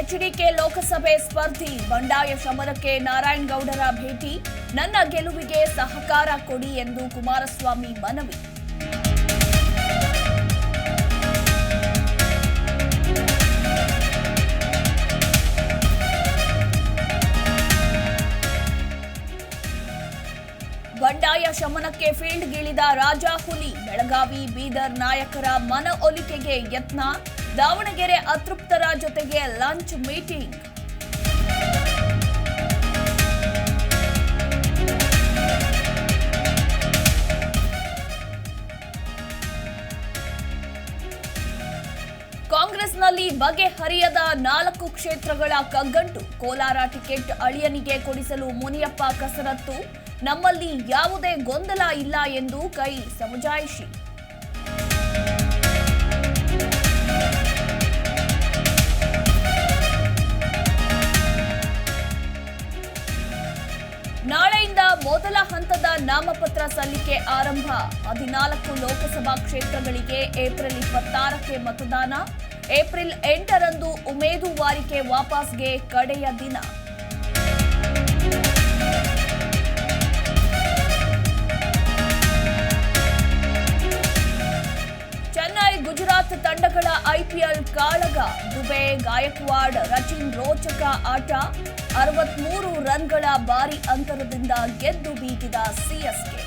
HDK ಲೋಕಸಭೆ ಸ್ಪರ್ಧಿ. ಬಂಡಾಯ ಶಮನಕ್ಕೆ ನಾರಾಯಣಗೌಡರ ಭೇಟಿ. ನನ್ನ ಗೆಲುವಿಗೆ ಸಹಕಾರ ಕೊಡಿ ಎಂದು ಕುಮಾರಸ್ವಾಮಿ ಮನವಿ. ಬಂಡಾಯ ಶಮನಕ್ಕೆ ಫೀಲ್ಡ್ಗಿಳಿದ ರಾಜಾ ಹುಲಿ, ಬೆಳಗಾವಿ ಬೀದರ್ ನಾಯಕರ ಮನ ಒಲಿಕೆಗೆ ಯತ್ನ. ದಾವಣಗೆರೆ ಅತೃಪ್ತರ ಜೊತೆಗೆ ಲಂಚ್ ಮೀಟಿಂಗ್. ಕಾಂಗ್ರೆಸ್ನಲ್ಲಿ ಬಗೆಹರಿಯದ ನಾಲ್ಕು ಕ್ಷೇತ್ರಗಳ ಕಗ್ಗಂಟು. ಕೋಲಾರ ಟಿಕೆಟ್ ಅಳಿಯನಿಗೆ ಕೊಡಿಸಲು ಮುನಿಯಪ್ಪ ಕಸರತ್ತು. ನಮ್ಮಲ್ಲಿ ಯಾವುದೇ ಗೊಂದಲ ಇಲ್ಲ ಎಂದು ಕೈ ಸಮಜಾಯಿಷಿ ಮೊದಲ ಹಂತದ ನಾಮಪತ್ರ ಸಲ್ಲಿಕೆ ಆರಂಭ. ಹದಿನಾಲ್ಕು ಲೋಕಸಭಾ ಕ್ಷೇತ್ರಗಳಿಗೆ ಏಪ್ರಿಲ್ ಇಪ್ಪತ್ತಾರಕ್ಕೆ ಮತದಾನ. ಏಪ್ರಿಲ್ ಎಂಟರಂದು ಉಮೇದುವಾರಿಕೆ ವಾಪಸ್ಗೆ ಕಡೆಯ ದಿನ. ಗುಜರಾತ್ ತಂಡಗಳ ಐಪಿಎಲ್ ಕಾಳಗ ದುಬೆ, ಗಾಯಕ್ವಾಡ್, ರಚಿನ್, ರೋಚಕ ಆಟ, ಅರವತ್ಮೂರು ರನ್ಗಳ ಭಾರಿ ಅಂತರದಿಂದ ಗೆದ್ದು ಬೀಗಿದ ಸಿಎಸ್ಕೆ